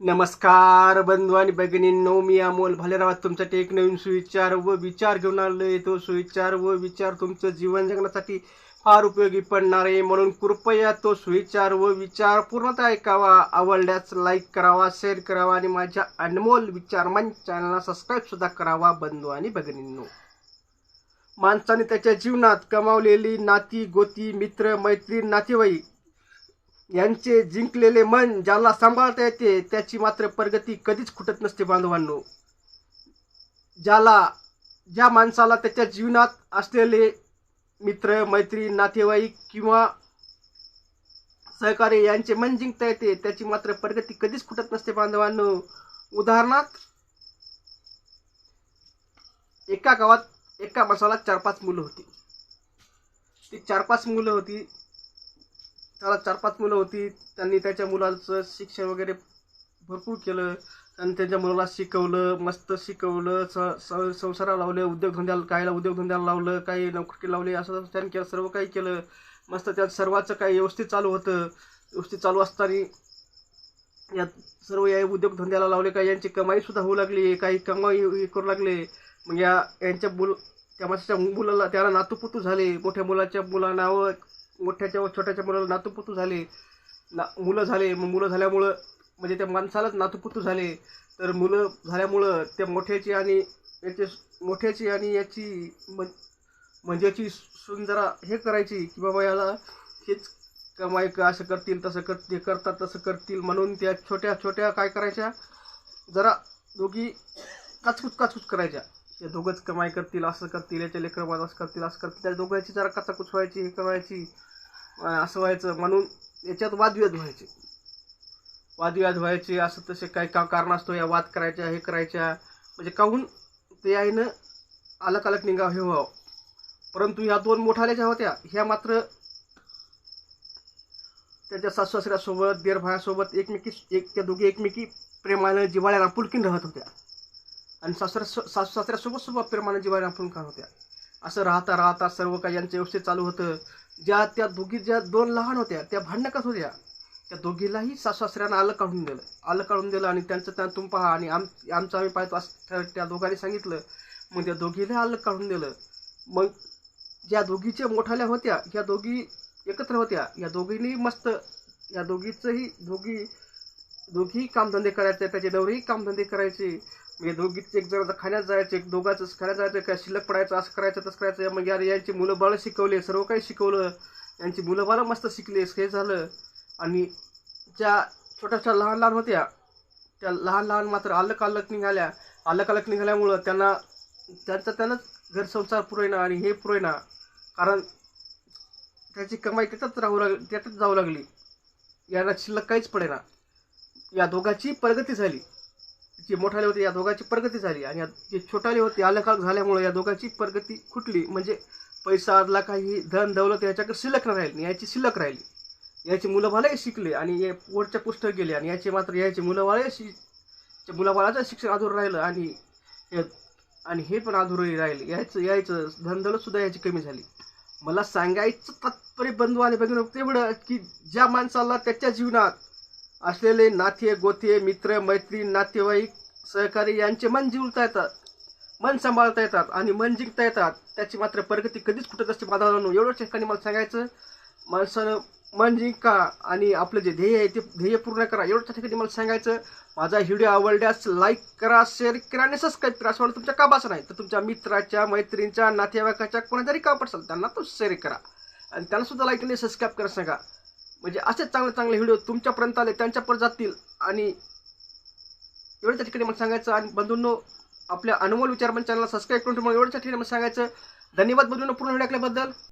नमस्कार बंधू आणि भगिनींनो मी अमोल भालेरावात तुमच्यासाठी एक नवीन सुविचार व विचार घेऊन आलो आहे तो सुविचार व विचार तुमचं जीवन जगण्यासाठी फार उपयोगी पडणार आहे. म्हणून कृपया तो सुविचार व विचार पूर्णतः ऐकावा. आवडल्यास लाईक करावा शेअर करावा आणि माझ्या अनमोल विचार मन चॅनलला सबस्क्राईबसुद्धा करावा बंधू आणि भगिनींनो. माणसाने त्याच्या जीवनात कमावलेली नाती गोती मित्र मैत्रीण नातेवाईक यांचे जिंकलेले मन ज्याला सांभाळता येते त्याची मात्र प्रगती कधीच खुटत नसते बांधवांनो. ज्याला ज्या माणसाला त्याच्या जीवनात असलेले मित्र मैत्री नातेवाईक किंवा सहकारी यांचे मन जिंकता येते त्याची मात्र प्रगती कधीच खुटत नसते बांधवांनो. उदाहरणार्थ एका गावात एका माणसाला चार पाच मुलं होती. ती चार पाच मुलं होती. त्याला चार पाच मुलं होती. त्यांनी त्याच्या मुलाचं शिक्षण वगैरे भरपूर केलं. त्यांनी त्याच्या मुलाला शिकवलं मस्त शिकवलं स स- संसाराला लावले उद्योगधंद्याला काहीला उद्योगधंद्याला लावलं काही नोकरी लावली असं त्यांनी केलं सर्व काही केलं. मस्त त्यात सर्वांचं काही व्यवस्थित चालू होतं. व्यवस्थित चालू असताना यात सर्व या उद्योगधंद्याला लावले काही यांची कमाईसुद्धा होऊ लागली काही कमाई हे करू लागले. मग या यांच्या मुल त्या माणसाच्या मुलाला त्याला नातूपुतू झाले. मोठ्या मुलाच्या मुलांना व मोठ्याच्या व छोट्याच्या मुलाला नातूपुतू झाले ना मुलं झाले मग मुलं झाल्यामुळं म्हणजे त्या माणसालाच नातूपुतू झाले. तर मुलं झाल्यामुळं त्या मोठ्याची आणि याचे मोठ्याची आणि याची म्हण म्हणजे याची जरा हे करायची की बाबा याला हेच कमाई का असं करतील तसं करतील करतात तसं करतील म्हणून त्या छोट्या छोट्या काय करायच्या? जरा दोघी काचकूच काचकूच करायच्या. ते दोघंच कमाई करतील असं करतील याच्या लेकरं असं करतील असं करतील. त्या दोघांची जरा कचाकुच व्हायची हे करायची असं व्हायचं. म्हणून याच्यात वादविवाद व्हायचे. वादविवाद व्हायचे असं तसे काही का कारण असतो या वाद करायच्या हे करायच्या. म्हणजे काहून ते आईनं अलग अलग निघाव हे व्हावं परंतु ह्या दोन मोठाल्या ज्या होत्या ह्या मात्र त्याच्या सासू-सासऱ्यासोबत देरभायासोबत एकमेकी एक त्या दोघी एकमेकी प्रेमानं जिवाळ्याला पुलकीन राहत होत्या. आणि सासऱ्या सासू सासऱ्यासोबत सोबत प्रेमाने जीवाने आपण राहत होत्या. असं राहता राहता सर्व काही यांचं व्यवस्थित चालू होतं. ज्या त्या दोघी ज्या दोन लहान होत्या त्या भांडणकच होत्या त्या दोघीलाही सासू सासऱ्यानं आलं काढून दिलं. आलं काढून दिलं आणि त्यांचं त्या पहा आणि आम आमचं आम्ही पाहतो असं त्या दोघांनी सांगितलं. मग त्या दोघीला आलं काढून दिलं. मग ज्या दोघीच्या मोठाल्या होत्या ह्या दोघी एकत्र होत्या. या दोघींनी मस्त या दोघीचंही दोघी दोघी कामधंदे करायचे त्याचे नवरेही कामधंदे करायचे. म्हणजे दोघीच एक जण खाण्यात जायचे एक दोघांचं खाण्यात जायचं काय शिल्लक पडायचं असं करायचं तसं करायचं. मग यार यांची मुलं बाळं शिकवले सर्व काही शिकवलं. यांची मुलं बाळं मस्त शिकले हे झालं. आणि ज्या छोट्याशा लहान लहान होत्या त्या लहान लहान मात्र अलक अलक निघाल्या. अलक अलक निघाल्यामुळं त्यांना त्यांचा त्यांनाच घर संसार पुरेना आणि हे पुरेना. कारण त्याची कमाई त्याच्यात राहू लागली त्याच्यात जाऊ लागली. यांना शिल्लक काहीच पडेना. या दोघांची प्रगती झाली. जे मोठाले होते या दोघांची प्रगती झाली आणि या जे छोटाले होते अलग झाल्यामुळे या दोघांची प्रगती खुटली. म्हणजे पैसा आदला काही धन दौलत याच्याकडे शिल्लक राहिली याची शिल्लक राहिली. याची मुलं भालाही शिकले आणि हे पुढच्या पुस्तक गेले आणि याचे मात्र याचे मुलं शि मुलाबाळाचं शिक्षण अधुर राहिलं आणि हे आणि हे पण अधुरही राहिले. यायचं यायचं धनदौलत सुद्धा याची कमी झाली. मला सांगायचं तात्पर्य बंधू आणि बघून तेवढं की ज्या माणसाला त्याच्या जीवनात असलेले नाते गोते मित्र मैत्री नातेवाईक सहकारी यांचे मन जिवलता येतात. मन सांभाळता येतात आणि मन जिंकता येतात. त्याची मात्र प्रगती कधीच कुठं असते बाधारानो एवढंच ठिकाणी मला सांगायचं माणसानं मन जिंका आणि आपलं जे ध्येय आहे ते ध्येय पूर्ण करा. एवढ्या ठिकाणी मला सांगायचं माझा व्हिडिओ आवडल्यास लाईक करा शेअर करा आणि सबस्क्राईब करा. असं वाटतं तुमच्या कामाचं नाही? तर तुमच्या मित्राच्या मैत्रिणीच्या नातेवाईकाच्या कोणा जरी काम पडसाल त्यांना तो शेअर करा. आणि त्यांना सुद्धा लाईक आणि सबस्क्राईब करा सांगा. म्हणजे असेच चांगले चांगले व्हिडिओ तुमच्यापर्यंत आले त्यांच्यापर्यंत जातील. आणि एवढ्या ठिकाणी मला सांगायचं आणि बंधूंनो आपल्या अनमोल विचारमन चॅनलला सबस्क्राईब करून तुम्हाला एवढ्या ठिकाणी मला सांगायचं धन्यवाद बंधूंनो पूर्ण व्हिडिओ ऐकल्याबद्दल.